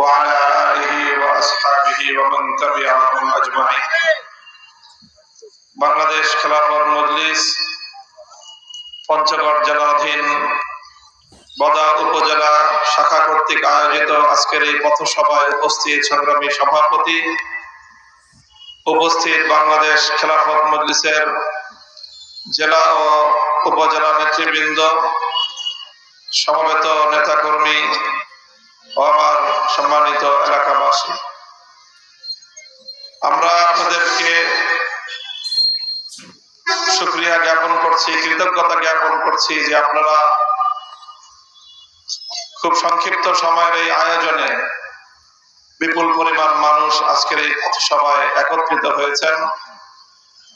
وعلى آله وأصحابه ومن تبعهم أجمعين বাংলাদেশ খেলাফত মজলিস পঞ্চগড় জেলাধীন বদা উপজেলা শাখা কর্তৃক আয়োজিত আজকের এই পথসভায় উপস্থিত সংগ্রামী সভাপতি উপস্থিত বাংলাদেশ খেলাফত মজলিসের জেলা ও উপজেলা নেতৃবৃন্দ সমবেত নেতাকর্মী ও আমার সম্মানিত এলাকাবাসী, আমরা আপনাদেরকে শুক্রিয়া জ্ঞাপন করছি, কৃতজ্ঞতা জ্ঞাপন করছি যে আপনারা খুব সংক্ষিপ্ত সময়ের এই আয়োজনে বিপুল পরিমাণ মানুষ আজকের এই সভায় একত্রিত হয়েছেন।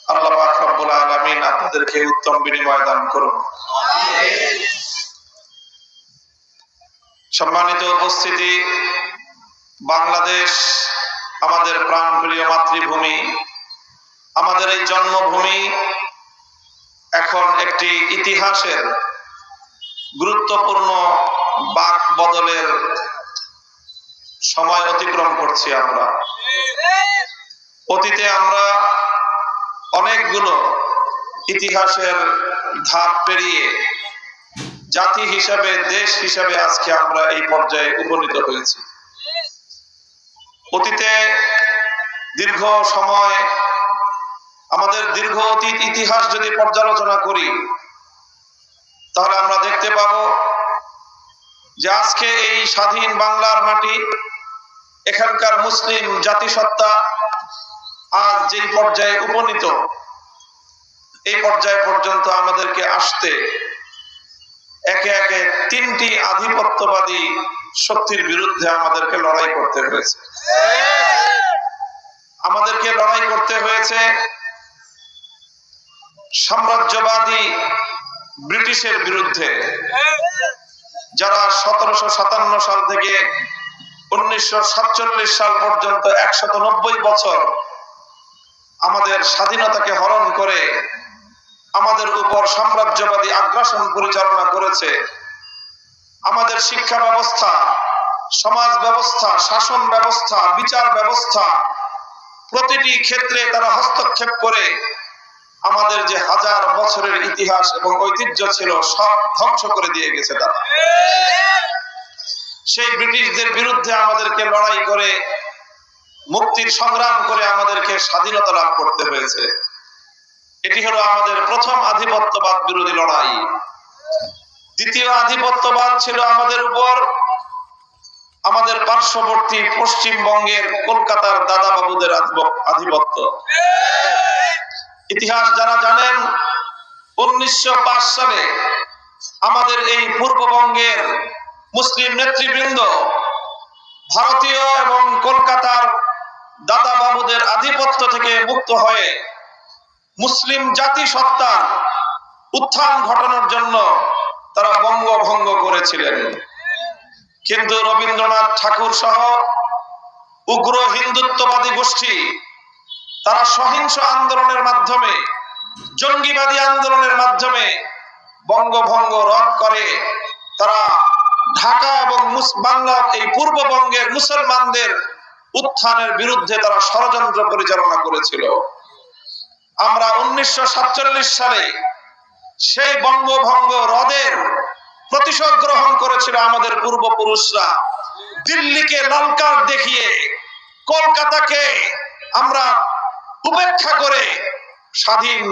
আল্লাহ পাক রব্বুল আলামিন আপনাদেরকে উত্তম বিনিময় দান করুন। সম্মানিত উপস্থিতি, বাংলাদেশ আমাদের প্রাণপ্রিয় মাতৃভূমি। আমাদের এই জন্মভূমি এখন একটি ইতিহাসের গুরুত্বপূর্ণ বাক বদলের সময় অতিক্রম করছি আমরা। অতীতে আমরা অনেকগুলো ইতিহাসের ধাপ পেরিয়ে জাতি হিসাবে, দেশ হিসাবে আজকে আমরা এই পর্যায়ে উপনীত হয়েছি। অতীতে দীর্ঘ সময় আমাদের দীর্ঘ অতীত ইতিহাস যদি পর্যালোচনা করি, তাহলে আমরা দেখতে পাব যে আজকে এই স্বাধীন বাংলার মাটি, এখানকার মুসলিম জাতিসত্তা আজ যেই পর্যায়ে উপনীত, এই পর্যায় পর্যন্ত আমাদেরকে আসতে একে একে তিনটি আধিপত্যবাদী শক্তির বিরুদ্ধে আমাদেরকে লড়াই করতে হয়েছে। আমাদেরকে লড়াই করতে হয়েছে সাম্রাজ্যবাদী ব্রিটিশের বিরুদ্ধে, যারা সতেরোশো সাতান্ন সাল থেকে উনিশশো সাতচল্লিশ সাল পর্যন্ত একশত বছর আমাদের স্বাধীনতাকে হরণ করে আমাদের উপর সাম্রাজ্যবাদী আগ্রাসন পরিচালনা করেছে। আমাদের শিক্ষা ব্যবস্থা, সমাজ ব্যবস্থা, শাসন ব্যবস্থা, বিচার ব্যবস্থা, প্রতিটি ক্ষেত্রে তারা হস্তক্ষেপ করে আমাদের যে হাজার বছরের ইতিহাস এবং ঐতিহ্য ছিল, সব ধ্বংস করে দিয়ে গেছে তারা। সেই ব্রিটিশদের বিরুদ্ধে আমাদেরকে লড়াই করে, মুক্তির সংগ্রাম করে আমাদেরকে স্বাধীনতা লাভ করতে হয়েছে। এটি হলো আমাদের প্রথম আধিপত্যবাদ বিরোধী লড়াই। দ্বিতীয় আধিপত্যবাদ ছিল আমাদের উপর। আমাদের পার্শ্ববর্তী পশ্চিমবঙ্গের কলকাতার দাদা বাবুদের আধিপত্য। ইতিহাস যারা জানেন, উনিশশো পাঁচ সালে আমাদের এই পূর্ববঙ্গের মুসলিম নেতৃবৃন্দ ভারতীয় এবং কলকাতার দাদা বাবুদের আধিপত্য থেকে মুক্ত হয়ে মুসলিম জাতি সত্তার উত্থান ঘটানোর জন্য তারা বঙ্গভঙ্গ করেছিলেন। কিন্তু রবীন্দ্রনাথ ঠাকুর সহ উগ্র হিন্দুত্ববাদী গোষ্ঠী, তারা সহিংস আন্দোলনের মাধ্যমে, জঙ্গিবাদী আন্দোলনের মাধ্যমে বঙ্গভঙ্গ রদ করে। তারা ঢাকা এবং বাংলা, এই পূর্ববঙ্গের মুসলমানদের উত্থানের বিরুদ্ধে তারা ষড়যন্ত্র পরিচালনা করেছিল। আমরা উনিশশো সাতচল্লিশ সালে সেই বঙ্গভঙ্গ হ্রদের প্রতিশোধ গ্রহণ করেছিল আমাদের পূর্বপুরুষরা। দিল্লিকে লালকার দেখিয়ে কলকাতাকে আমরা উপেক্ষা করে স্বাধীন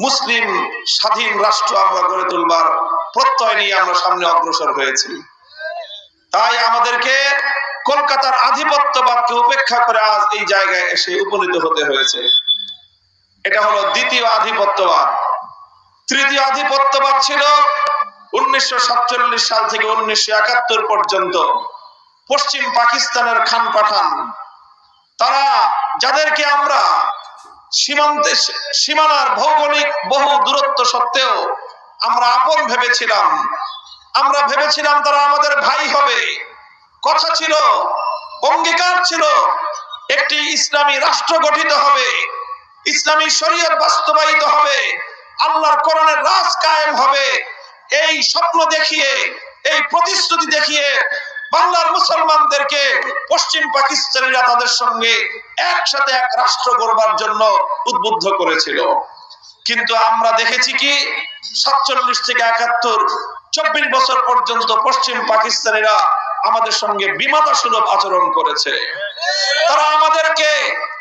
মুসলিম স্বাধীন রাষ্ট্র আমরা গড়ে তুলবার প্রত্যয় নিয়ে আমরা সামনে অগ্রসর হয়েছি। তাই আমাদেরকে কলকাতার আধিপত্যবাদকে উপেক্ষা করে আজ এই জায়গায় এসে উপনীত হতে হয়েছে। এটা হলো দ্বিতীয় আধিপত্যবাদ। তৃতীয় আধিপত্যবাদ ছিল উনিশশো সাতচল্লিশ সাল থেকে উনিশশো একাত্তর পর্যন্ত পশ্চিম পাকিস্তানের খান পাঠান। তারা যাদেরকে আমরা সীমান্তে সীমানার ভৌগোলিক বহু দূরত্ব সত্ত্বেও আমরা আপন ভেবেছিলাম। আমরা ভেবেছিলাম তারা আমাদের ভাই হবে। কথা ছিল, অঙ্গীকার ছিল, একটি ইসলামী রাষ্ট্র গঠিত হবে। ইসলামী শরীয়ত বাস্তবায়িত হবে, আল্লাহর কোরআনের রাজ কায়েম হবে। এই স্বপ্ন দেখিয়ে, এই প্রতিশ্রুতি দেখিয়ে বাংলার মুসলমানদেরকে পশ্চিম পাকিস্তানিরা তাদের সঙ্গে একসাথে এক রাষ্ট্র গড়বার জন্য উদ্বুদ্ধ করেছিল। কিন্তু আমরা দেখেছি কি, সাতচল্লিশ থেকে একাত্তর, চব্বিশ বছর পর্যন্ত পশ্চিম পাকিস্তানিরা আমাদের সঙ্গে বিমাতা সুলভ আচরণ করেছে। তারা আমাদেরকে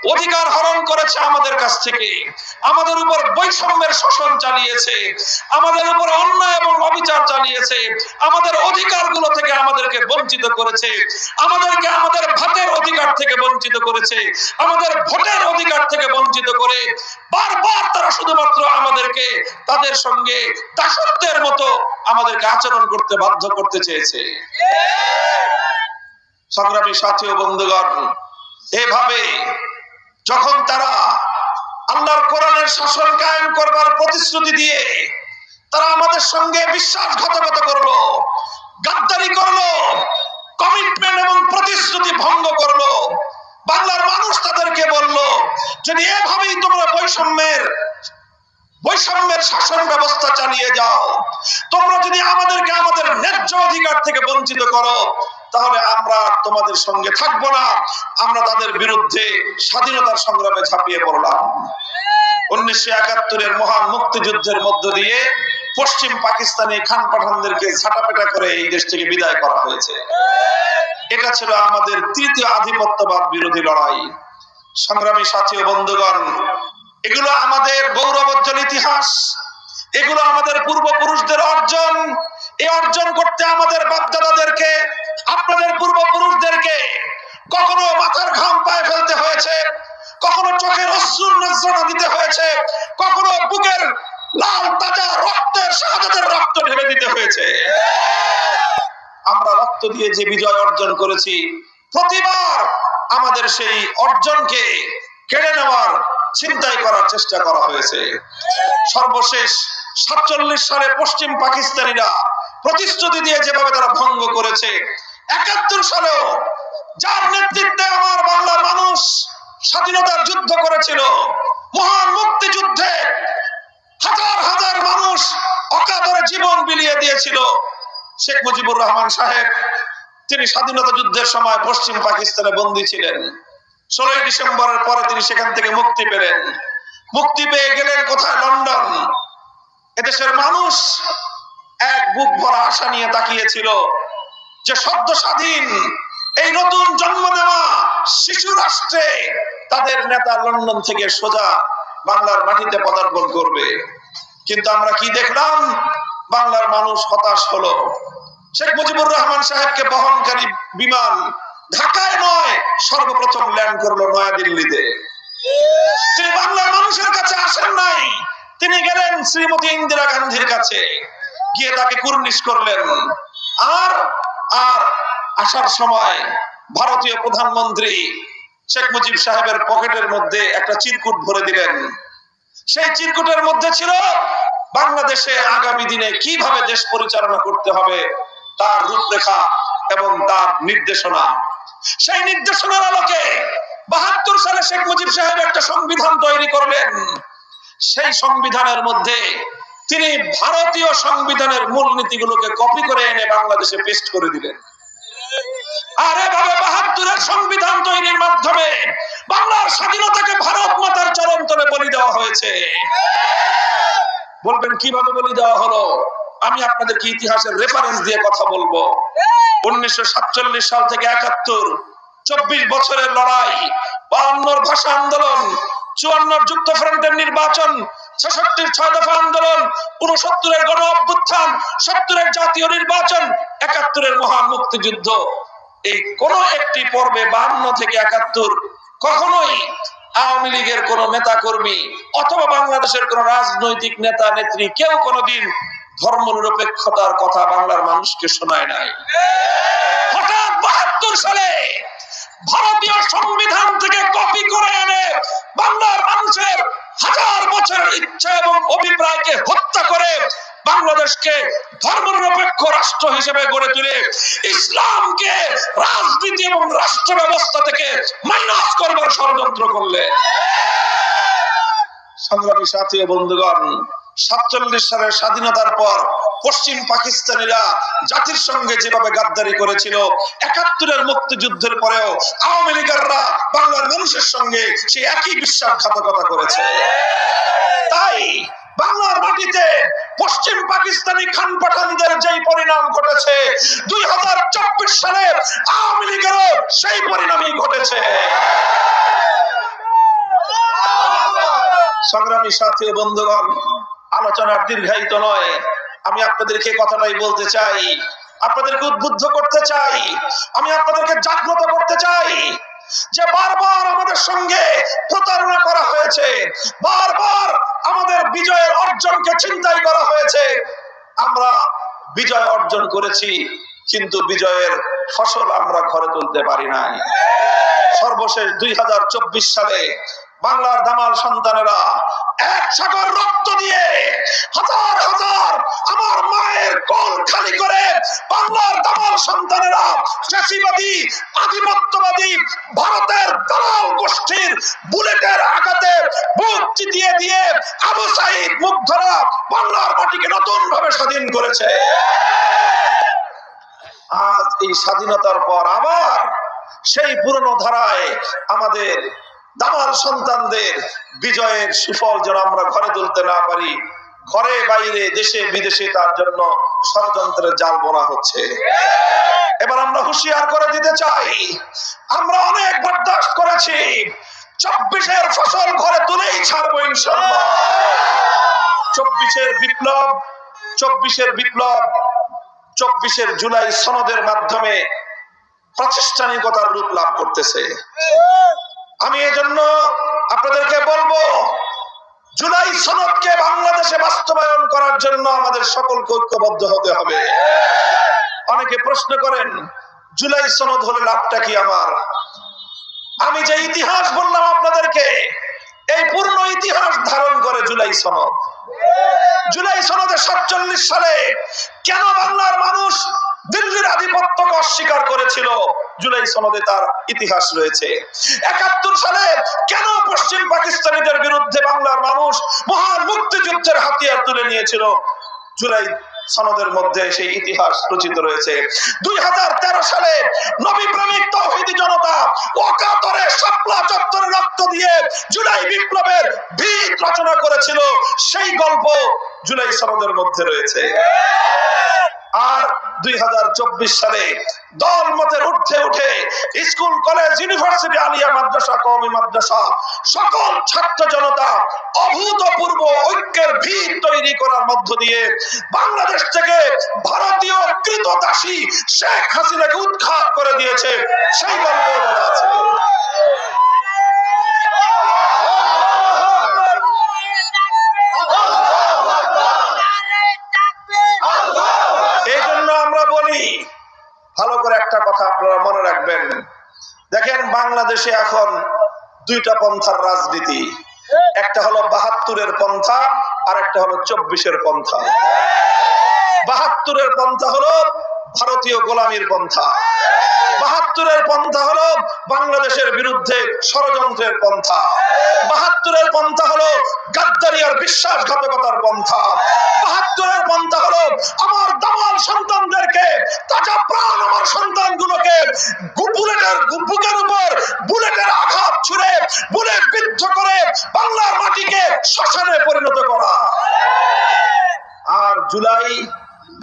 অধিকার হরণ করেছে আমাদের কাছ থেকে। আমাদের উপর বৈষম্যের শোষণ চালিয়েছে। আমাদের উপর অন্যায় এবং অবিচার চালিয়েছে। আমাদের অধিকারগুলো থেকে আমাদেরকে বঞ্চিত করেছে। আমাদেরকে আমাদের ভাতের অধিকার থেকে বঞ্চিত করেছে। আমাদের ভোটের অধিকার থেকে বঞ্চিত করে বারবার তারা শুধুমাত্র আমাদেরকে তাদের সঙ্গে দাসত্বের মতো আমাদেরকে আচরণ করতে বাধ্য করতে চেয়েছে। সংগ্রামী সাথী ও বন্ধুগণ এভাবে যখন তারা আল্লাহর কোরআনের শাসন কায়েম করবার প্রতিশ্রুতি দিয়ে তারা আমাদের সঙ্গে বিশ্বাসঘাতকতা করল, গাদ্দারি করল কমিটমেন্ট এবং প্রতিশ্রুতি ভঙ্গ করল, বাংলার মানুষ তাদেরকে বলল, যদি এভাবেই তোমরা বৈষম্যের বৈষম্যের শাসন ব্যবস্থা চালিয়ে যাও, তোমরা যদি আমাদেরকে আমাদের ন্যায্য অধিকার থেকে বঞ্চিত করো তাহলে আমরা তোমাদের সঙ্গে থাকব না। আমরা তাদের বিরুদ্ধে স্বাধীনতার সংগ্রামে ঝাঁপিয়ে পড়লাম। উনিশশো একাত্তরের মহান মুক্তিযুদ্ধের মধ্য দিয়ে পশ্চিম পাকিস্তানি খান পাঠানদেরকে ঝাঁটাপেটা করে এই দেশ থেকে বিদায় করা হয়েছে। এটা ছিল আমাদের তৃতীয় আধিপত্যবাদ বিরোধী লড়াই। সংগ্রামী সাথী বন্ধুগণ, এগুলো আমাদের গৌরবোজ্জ্বল ইতিহাস। এগুলো আমাদের পূর্বপুরুষদের অর্জন। এই অর্জন করতে আমাদের বাপদাদাদেরকে আপনাদের পূর্বপুরুষদেরকে কখনো মাথার ঘাম পায়ে ফেলতে হয়েছে, কখনো চোখের অশ্রুর নজরানা দিতে হয়েছে, কখনো বুকের লাল তাজা রক্তের শাহাদাতের রক্ত ঢেলে দিতে হয়েছে। আমরা রক্ত দিয়ে যে বিজয় অর্জন করেছি, প্রতিবার আমাদের সেই অর্জনকে কেড়ে নেওয়ার চিন্তাই করার চেষ্টা করা হয়েছে। সর্বশেষ সাতচল্লিশ সালে পশ্চিম পাকিস্তানিরা প্রতিশ্রুতি দিয়ে যেভাবে তারা ভঙ্গ করেছে একাত্তর সালেও যার নেতৃত্বে আমার বাংলার মানুষ স্বাধীনতার যুদ্ধ করেছিল, মহান মুক্তিযুদ্ধে হাজার হাজার মানুষ অকাতরে জীবন বিলিয়ে দিয়েছিল। শেখ মুজিবুর রহমান সাহেব, তিনি স্বাধীনতা যুদ্ধের সময় পশ্চিম পাকিস্তানে বন্দী ছিলেন। ষোলোই ডিসেম্বরের পরে তিনি সেখান থেকে মুক্তি পেলেন। মুক্তি পেয়ে গেলেন কোথায়? লন্ডন। এদেশের মানুষ এক বুক ভরা আশা নিয়ে তাকিয়েছিল যে সদ্য স্বাধীন, এই নতুন জন্ম নেওয়া শিশু রাষ্ট্রে তাদের নেতা লন্ডন থেকে সোজা বাংলার মাটিতে পদার্পণ করবে। কিন্তু আমরা কি দেখলাম? বাংলার মানুষ হতাশ হলো। শেখ মুজিবুর রহমান সাহেবকে বহনকারী বিমান ঢাকায় নয়, সর্বপ্রথম ল্যান্ড করল নয়াদিল্লিতে। তিনি বাংলার মানুষের কাছে আসেন নাই। তিনি গেলেন শ্রীমতী ইন্দিরা গান্ধীর কাছে। গিয়ে তাকে কুর্নিশ করলেন। আর আর আসার সময় ভারতীয় প্রধানমন্ত্রী শেখ মুজিব সাহেবের পকেটের মধ্যে একটা চিরকুট ভরে দিলেন। সেই চিরকুটের মধ্যে ছিল, বাংলাদেশে আগামী দিনে কীভাবে দেশ পরিচালনা করতে হবে তার রূপরেখা এবং তার নির্দেশনা। সেই নির্দেশনার আলোকে বাহাত্তর সালে শেখ মুজিব সাহেব একটা সংবিধান তৈরি করলেন। সেই সংবিধানের মধ্যে তিনি ভারতীয় সংবিধানের মূলনীতিগুলোকে কপি করে এনে বাংলাদেশে পেস্ট করে দিলেন। আর এভাবে বাহাত্তরের সংবিধান তৈরির মাধ্যমে বাংলার স্বাধীনতাকে ভারত মাতার বলি দেওয়া হয়েছে। বলবেন, কীভাবে বলি দেওয়া হলো? আমি আপনাদেরকে ইতিহাসের রেফারেন্স দিয়ে কথা বলব। উনিশশো সাতচল্লিশ সাল থেকে একাত্তর, চব্বিশ বছরের লড়াই বায়ান্নর ভাষা আন্দোলন, চুয়ান্নর যুক্ত ফ্রন্টের নির্বাচন ছেষট্টির ছয় দফা আন্দোলন উনসত্তরের গণ অভ্যুত্থান, সত্তরের জাতীয় নির্বাচন, একাত্তরের মহান মুক্তিযুদ্ধ। এই কোন একটি পর্বে বান্ন থেকে একাত্তর কখনোই আওয়ামী লীগের কোন নেতা কর্মী অথবা বাংলাদেশের কোন রাজনৈতিক নেতা, নেত্রী কেউ কোনোদিন ধর্ম নিরপেক্ষতার কথা বাংলার মানুষকে শোনায় নাই। হঠাৎ বাহাত্তর সালে ভারতীয় সংবিধান থেকে কপি করে এনে বাংলার মানুষের হাজার বছরের ইচ্ছা এবং অভিপ্রায়কে হত্যা করে বাংলাদেশকে ধর্মনিরপেক্ষ রাষ্ট্র হিসেবে গড়ে তুলে ইসলামকে রাজনীতি এবং রাষ্ট্র ব্যবস্থা থেকে মাইনাস করবার ষড়যন্ত্র করলে। সংগ্রামী সাথী বন্ধুগণ সাতচল্লিশ সালের স্বাধীনতার পর পশ্চিম পাকিস্তানিরা জাতির সঙ্গে যেভাবে গাদ্দারি করেছিল, একাত্তরের মুক্তিযুদ্ধের পরেও আওয়ামী লীগাররা বাংলার মানুষের সঙ্গে সেই একই বিশ্বাসঘাতকতা করেছে। তাই বাংলার মাটিতে পশ্চিম পাকিস্তানি খান পাঠানদের যেই পরিণাম ঘটেছে, দুই হাজার চব্বিশ সালে আওয়ামী লীগেরও সেই পরিণামই ঘটেছে। সংগ্রামী সাথী বন্ধুগণ আলোচনার দীর্ঘায়িত নয়। আমি আপনাদেরকে কথাটাই বলতে চাই। আপনাদেরকে উদ্বুদ্ধ করতে চাই। আমি আপনাদেরকে জাগ্রত করতে চাই যে বারবার আমাদের সঙ্গে প্রতারণা করা হয়েছে। বারবার আমাদের বিজয়ের অর্জনকে চিন্তাই করা হয়েছে। আমরা বিজয় অর্জন করেছি, কিন্তু বিজয়ের ফসল আমরা ঘরে তুলতে পারি নাই। সর্বশেষ দুই হাজার চব্বিশ সালে বাংলার দামাল সন্তানেরা এক সাগর রক্ত দিয়ে হাজার হাজার আমার মায়ের কোল খালি করে বাংলার দামাল সন্তানেরা ফ্যাসিবাদী আধিপত্যবাদী ভারতের দালাল গোষ্ঠীর বুলেটের আঘাতে বুক চিতিয়ে দিয়ে আবু সাইদ মুগ্ধরা বাংলার মাটিকে নতুন ভাবে স্বাধীন করেছে। আজ এই স্বাধীনতার পর আবার সেই পুরনো ধারায় আমাদের দামাল সন্তানদের বিজয়ের সুফল যেন আমরা ঘরে তুলতে না পারি। ঘরে, বাইরে, দেশে, বিদেশে তার জন্য ষড়যন্ত্রের জাল বোনা হচ্ছে। এবার আমরা হুঁশিয়ার করে দিতে চাই। আমরা অনেক বরদাস্ত করেছি। চব্বিশের ফসল ঘরে তুলেই ছাড়বো ইনশাল্লাহ চব্বিশের বিপ্লব চব্বিশের বিপ্লব, চব্বিশের জুলাই সনদের মাধ্যমে প্রাতিষ্ঠানিকতার রূপ লাভ করতেছে। আমি এজন্য আপনাদেরকে বলব, জুলাই সনদকে বাংলাদেশে বাস্তবায়ন করার জন্য আমাদের সকলকে ঐক্যবদ্ধ হতে হবে। অনেকে প্রশ্ন করেন, জুলাই সনদ হলে লাভটা কি আমার? আমি যে ইতিহাস বললাম আপনাদেরকে, এই পূর্ণ ইতিহাস ধারণ করে জুলাই সনদ। জুলাই সনদে সাতচল্লিশ সালে কেন বাংলার মানুষ দিল্লির আধিপত্যকে অস্বীকার করেছিল। জুলাই সনদে তার ইতিহাস রয়েছে। একাত্তর সালে কেন পশ্চিম পাকিস্তানিদের বিরুদ্ধে বাংলার মানুষ মহান মুক্তিযুদ্ধের হাতিয়ার তুলে নিয়েছিল? জুলাই সনদের মধ্যে সেই ইতিহাস রচিত রয়েছে। দুই সালে নবী প্রেমিক তৌহিদি জনতা ওকাতরে শাপলা চত্বরে রক্ত দিয়ে জুলাই বিপ্লবের ভিত রচনা করেছিল। সেই গল্প জুলাই সনদের মধ্যে রয়েছে। আর দুই হাজার চব্বিশ সালে দল মতের ঊর্ধ্বে উঠে স্কুল, কলেজ, ইউনিভার্সিটি, আলিয়া মাদ্রাসা, কওমি মাদ্রাসা, সকল ছাত্র জনতা অভূতপূর্ব ঐক্যের ভিত তৈরি করার মধ্য দিয়ে বাংলাদেশ থেকে ভারতীয় কৃতদাসী শেখ হাসিনাকে উৎখাত করে দিয়েছে। সেই গল্প আছে। ভালো করে একটা কথা আপনারা মনে রাখবেন। দেখেন বাংলাদেশে এখন দুইটা পন্থার রাজনীতি। একটা হলো বাহাত্তরের পন্থা আর একটা হলো চব্বিশের পন্থা। বাহাত্তরের পন্থা হলো ভারতীয় গোলামীর পন্থা। বাহাত্তরের পন্থা হলো বাংলাদেশের বিরুদ্ধে ষড়যন্ত্রের পন্থা। বাহাত্তরের পন্থা হলো গাদ্দারি আর বিশ্বাসঘাতকতার পন্থা। বাহাত্তরের পন্থা হলো আমার দামাল সন্তানদেরকে, তাজা প্রাণ আমার সন্তানগুলোকে বুলেটের, বুকের উপর বুলেটের আঘাত ছুড়ে, বুলেট বিদ্ধ করে বাংলার মাটিকে শ্মশানে পরিণত করা। আর জুলাই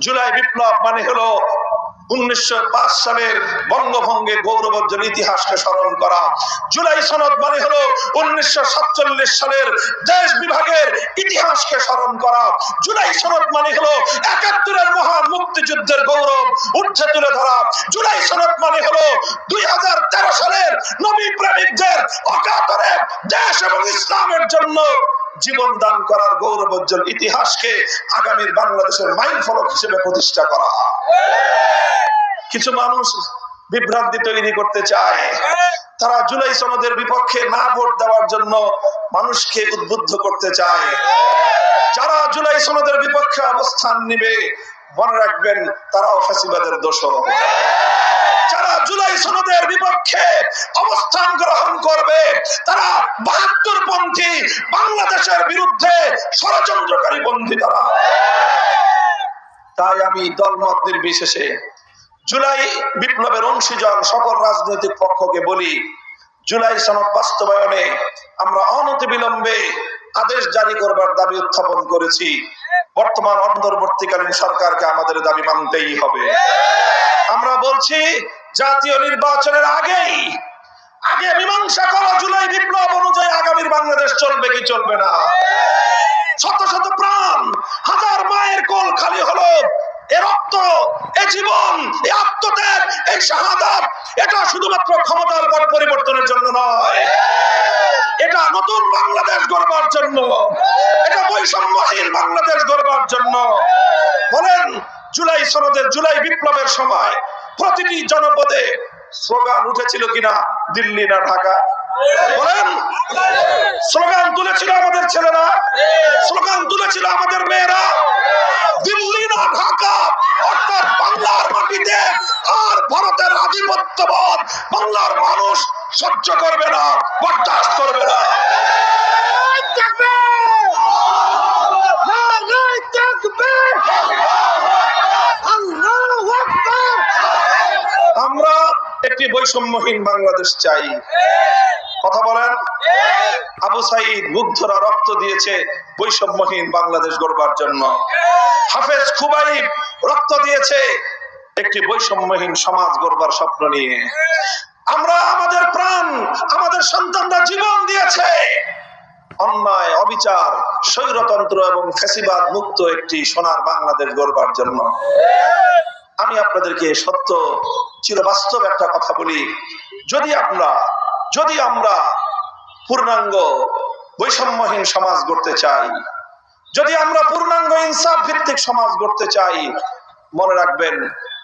জুলাই বিপ্লব মানে হলো উনিশশো সালের বঙ্গভঙ্গের ইতিহাসকে স্মরণ করা। জুলাই সনদ মানে হলো উনিশশো সালের দেশ বিভাগের ইতিহাসকে স্মরণ করা। জুলাই সনদ মানে হলো একাত্তরের মহান মুক্তিযুদ্ধের গৌরব উঠে তুলে ধরা। জুলাই সনদ মানে হলো দুই দেশ এবং ইসলামের জন্য জীবন দান করার গৌরবোজ্জ্বল ইতিহাসকে আগামীর বাংলাদেশের মাইল ফলক হিসেবে প্রতিষ্ঠা করা কিছু মানুষ বিভ্রান্তি তৈরি করতে চায়। তারা জুলাই সনদের বিপক্ষে না ভোট দেওয়ার জন্য মানুষকে উদ্বুদ্ধ করতে চায়। যারা জুলাই সনদের বিপক্ষে অবস্থান নিবে মনে রাখবেন তারাও দোষর। যারা জুলাই সনদের বিপক্ষে অবস্থান গ্রহণ করবে, তারা বাহাত্তর পন্থী বাংলাদেশের বিরুদ্ধে ষড়যন্ত্রকারী তারা। তাই আমি দলমত নির্বিশেষে জুলাই বিপ্লবের অংশীজন সকল রাজনৈতিক পক্ষকে বলি, জুলাই সনদ বাস্তবায়নে আমরা অনতি বিলম্বে আদেশ জারি করবার দাবি উত্থাপন করেছি। বর্তমান অন্তর্বর্তীকালীন সরকারকে আমাদের দাবি মানতেই হবে। আমরা বলছি, জাতীয় নির্বাচনের আগেই, আগে মীমাংসা করো, জুলাই বিপ্লব অনুযায়ী আগামীর বাংলাদেশ চলবে কি চলবে না? শত শত প্রাণ, হাজার মায়ের কোল খালি হলো এ রক্ত, এ জীবন, এ আত্মত্যাগ এই শাহাদাত, এটা শুধুমাত্র ক্ষমতার পর পরিবর্তনের জন্য নয়। এটা নতুন বাংলাদেশ গড়বার জন্য। এটা বৈষম্যহীন বাংলাদেশ গড়বার জন্য। বলেন, জুলাই সনদের জুলাই বিপ্লবের সময় প্রতিটি জনপদে স্লোগান উঠেছিল কিনা দিল্লি না ঢাকা? বলেন, স্লোগান তুলেছিল আমাদের ছেলেরা, স্লোগান তুলেছিল আমাদের মেয়েরা। দিল্লি না ঢাকা, অর্থাৎ বাংলার মাটিতে আর ভারতের আধিপত্যবাদ, বাংলার মানুষ সহ্য করবে না বরদাস্ত করবে না। আমরা একটি বৈষম্যহীন বাংলাদেশ চাই। কথা বলেন। আবু সাইদ মুগ্ধরা রক্ত দিয়েছে বৈষম্যহীন বাংলাদেশ গড়বার জন্য। হাফেজ খুবাইব রক্ত দিয়েছে একটি বৈষম্যহীন সমাজ গড়বার স্বপ্ন নিয়ে। আমরা আমাদের প্রাণ, আমাদের সন্তানরা জীবন দিয়েছে। অন্যায়, অবিচার, স্বৈরতন্ত্র এবং ফেসিবাদ মুক্ত একটি সোনার বাংলাদেশ গড়বার জন্য। আমি আপনাদেরকে সত্য, চিরবাস্তব একটা কথা বলি। যদি আমরা যদি আমরা পূর্ণাঙ্গ, বৈষম্যহীন সমাজ গড়তে চাই, যদি আমরা পূর্ণাঙ্গ ইনসাফ ভিত্তিক সমাজ গড়তে চাই মনে রাখবেন,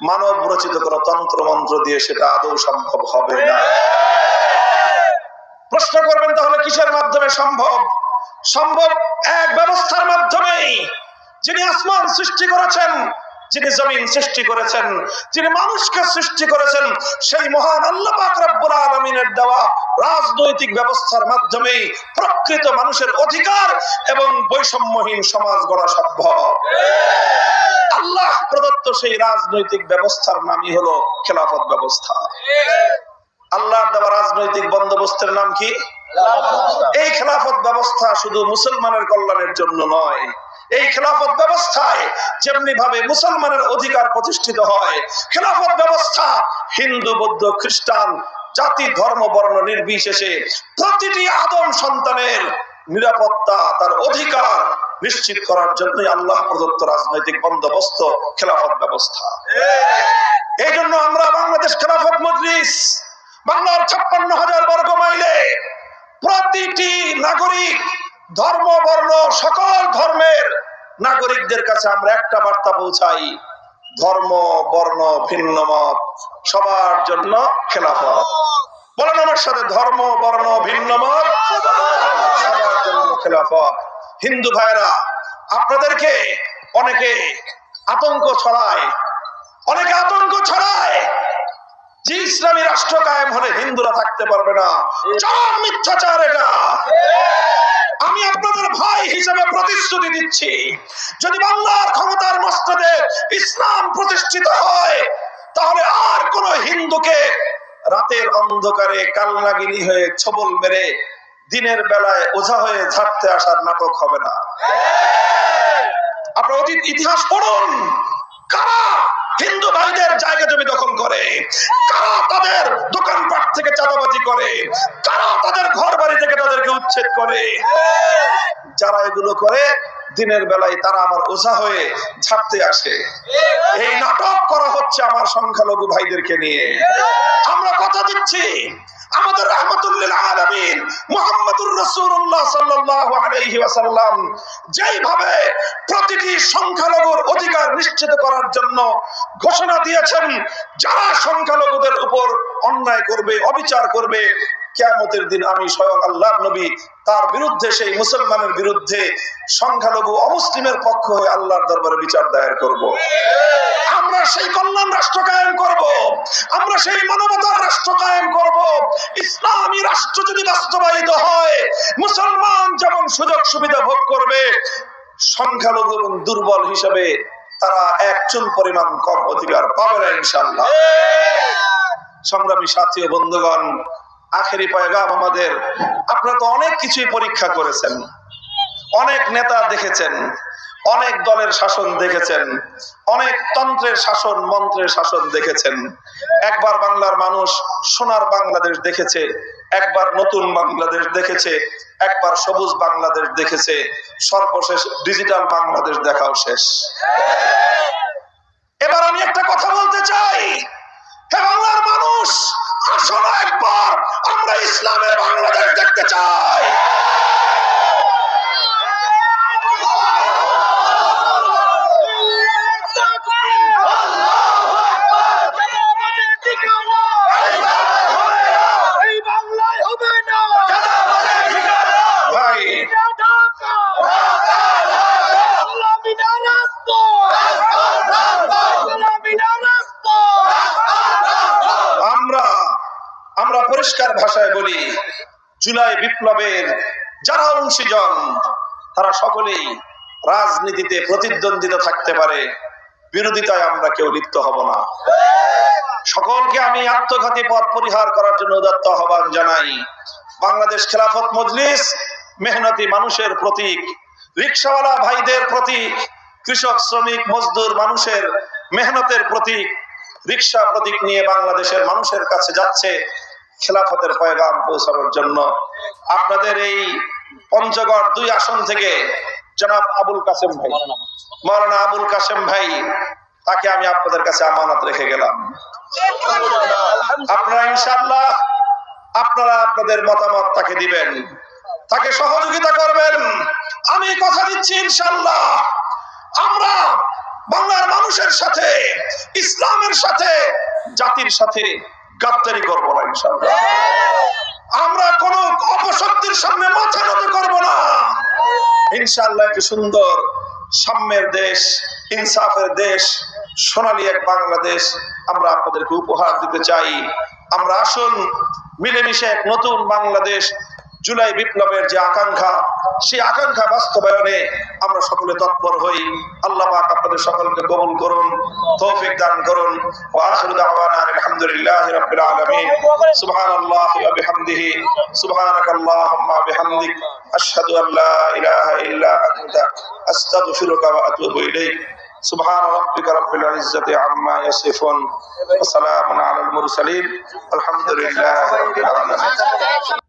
মানব রচিত কোন তন্ত্র মন্ত্র দিয়ে সেটা আদৌ সম্ভব হবে না। প্রশ্ন করবেন, তাহলে কিসের মাধ্যমে সম্ভব? সম্ভব এক ব্যবস্থার মাধ্যমেই। যিনি আসমান সৃষ্টি করেছেন যিনি জমিন সৃষ্টি করেছেন যিনি মানুষকে সৃষ্টি করেছেন সেই মহান আল্লাহ রব্বুল আলামিনের দেওয়া রাজনৈতিক ব্যবস্থার মাধ্যমেই প্রকৃত মানুষের অধিকার এবং বৈষম্যহীন সমাজ গড়া সম্ভব। আল্লাহ প্রদত্ত সেই রাজনৈতিক ব্যবস্থার নামই হলো খেলাফত ব্যবস্থা। আল্লাহর দেওয়া রাজনৈতিক বন্দোবস্তের নাম কি? এই খেলাফত ব্যবস্থা শুধু মুসলমানের কল্যাণের জন্য নয় এই খেলাফত ব্যবস্থায় যেমনি ভাবে মুসলমানের অধিকার প্রতিষ্ঠিত হয়, খেলাফত ব্যবস্থা হিন্দু, বৌদ্ধ, খ্রিস্টান, জাতি, ধর্ম, বর্ণ নির্বিশেষে প্রতিটি আদম সন্তানের নিরাপত্তা, তার অধিকার নিশ্চিত করার জন্যই আল্লাহ প্রদত্ত রাজনৈতিক বন্দোবস্ত খেলাফত ব্যবস্থা। এই জন্য আমরা বাংলাদেশ খেলাফত মজলিস, বাংলার ছাপ্পান্ন হাজার বর্গ মাইলে প্রতিটি নাগরিক ধর্ম, বর্ণ, সকল ধর্মের নাগরিকদের কাছে আমরা একটা বার্তা পৌঁছাই, ধর্ম, বর্ণ, ভিন্ন মত, সবার জন্য খেলাফত। বলেন আমার সাথে, ধর্ম, বর্ণ, ভিন্ন মত, সবার জন্য খেলাফত। হিন্দু ভাইরা আপনাদেরকে অনেকে আতঙ্ক ছড়ায়, অনেকে আতঙ্ক ছড়ায় যে ইসলামী রাষ্ট্র কায়েম হলে হিন্দুরা থাকতে পারবে না। মিথ্যাচার এটা। আমি আপনাদের ভাই হিসেবে প্রতিশ্রুতি দিচ্ছি। যদি বাংলার ক্ষমতার মস্তদে ইসলাম প্রতিষ্ঠিত হয়, তাহলে আর কোন হিন্দুকে রাতের অন্ধকারে কালনাগিনী হয়ে ছবল মেরে দিনের বেলায় ওঝা হয়ে ঝাড়তে আসার নাটক হবে না। আপনার অতীত ইতিহাস পড়ুন। কারা হিন্দু ভাইদের জায়গা জমি দখল করে। কারা তাদের দোকানপাট থেকে চাঁদাবাজি করে? কারা তাদের ঘর বাড়ি থেকে তাদেরকে উচ্ছেদ করে? যারা এগুলো করে, দিনের বেলায় তারা আমার ওঝা হয়ে ছাড়তে আসে। এই নাটক করা হচ্ছে আমার সংখ্যালঘু ভাইদেরকে নিয়ে। আমরা কথা দিচ্ছি। আমাদের রহমতুল্লিল আলামিন মুহাম্মদুর রাসূলুল্লাহ সাল্লাল্লাহু আলাইহি ওয়াসাল্লাম যেইভাবে প্রতিটি সংখ্যালঘুর অধিকার নিশ্চিত করার জন্য ঘোষণা দিয়েছেন, যারা সংখ্যালঘুদের উপর অন্যায় করবে, অবিচার করবে কেয়ামতের দিন আমি স্বয়ং আল্লাহর নবী তার বিরুদ্ধে সেই মুসলমানের বিরুদ্ধে সংখ্যালঘু অমুসলিমের পক্ষ হয়ে আল্লাহর দরবারে বিচার দায়ের করব। আমরা সেই কল্যাণ রাষ্ট্র কায়েম করব। আমরা সেই মানবতার রাষ্ট্র কায়েম করব। ইসলামী রাষ্ট্র যদি বাস্তবায়িত হয় মুসলমান যেমন সুযোগ সুবিধা ভোগ করবে সংখ্যালঘু এবং দুর্বল হিসেবে তারা এক চুল পরিমাণ কম অধিকার পাবে না ইনশাল্লাহ সংগ্রামী সাথী ও বন্ধুগণ আখেরি পয়গাম আমাদের। আপনারা তো অনেক কিছুই পরীক্ষা করেছেন। অনেক নেতা দেখেছেন। অনেক দলের শাসন দেখেছেন। অনেক তন্ত্রের শাসন, মন্ত্রের শাসন দেখেছেন। একবার বাংলার মানুষ সোনার বাংলাদেশ দেখেছে, একবার নতুন বাংলাদেশ দেখেছে, একবার সবুজ বাংলাদেশ দেখেছে, সর্বশেষ ডিজিটাল বাংলাদেশ দেখাও শেষ। এবার আমি একটা কথা বলতে চাই। হে বাংলার মানুষ আসলে একবার আমরা ইসলামের বাংলাদেশ দেখতে চাই। জুলাই বিপ্লবের যারা অংশীজন, তারা সকলেই রাজনীতিতে প্রতিদ্বন্দ্বিতা থাকতে পারে। বিরোধিতায় আমরা কেউ লিপ্ত হব না। সকলকে আমি আত্মঘাতী পথ পরিহার করার জন্য উদাত্ত আহ্বান জানাই। বাংলাদেশ খেলাফত মজলিস মেহনতি মানুষের প্রতীক, রিক্সাওয়ালা ভাইদের প্রতীক, কৃষক, শ্রমিক, মজদুর মানুষের মেহনতের প্রতীক, রিক্সা প্রতীক নিয়ে বাংলাদেশের মানুষের কাছে যাচ্ছে খেলাফতের পয়গাম পৌঁছানোর জন্য আপনাদের এই পঞ্চগড় দুই আসন থেকে জনাব আবুল কাসেম ভাই মৌলানা আবুল কাসেম ভাই, তাকে আমি আপনাদের কাছে আমানত রেখে গেলাম। আপনারা ইনশাল্লাহ আপনারা আপনাদের মতামত তাকে দিবেন, তাকে সহযোগিতা করবেন। আমি কথা দিচ্ছি ইনশাল্লাহ আমরা বাংলার মানুষের সাথে, ইসলামের সাথে, জাতির সাথে গাদ্দারি করব না ইনশাল্লাহ আমরা কোন অপশক্তির সামনে মাথা করব না। ইনশাল্লাহ একটি সুন্দর সাম্যের দেশ, ইনসাফের দেশ, সোনালী এক বাংলাদেশ আমরা আপনাদেরকে উপহার দিতে চাই। আমরা আসুন, মিলেমিশে এক নতুন বাংলাদেশ, জুলাই বিপ্লবের যে আকাঙ্ক্ষা সেই আকাঙ্ক্ষা বাস্তবায়নে আমরা সকলে তৎপর হই আল্লাহ পাক আপনাদের সকলকে কবুল করুন তৌফিক দান করুন ওয়া আখিরু দাওয়ানা আলহামদুলিল্লাহি রাব্বিল আলামিন সুবহানাল্লাহি ওয়া বিহামদিহি সুবহানাকাল্লাহুম্মা বিহামদিক আশহাদু আল লা ইলাহা ইল্লা আনতা আস্তাগফিরুকা ওয়া আতুবু ইলাইক سبحان ربك رب العزة عما يصفون وسلام على المرسلين الحمد لله رب العالمين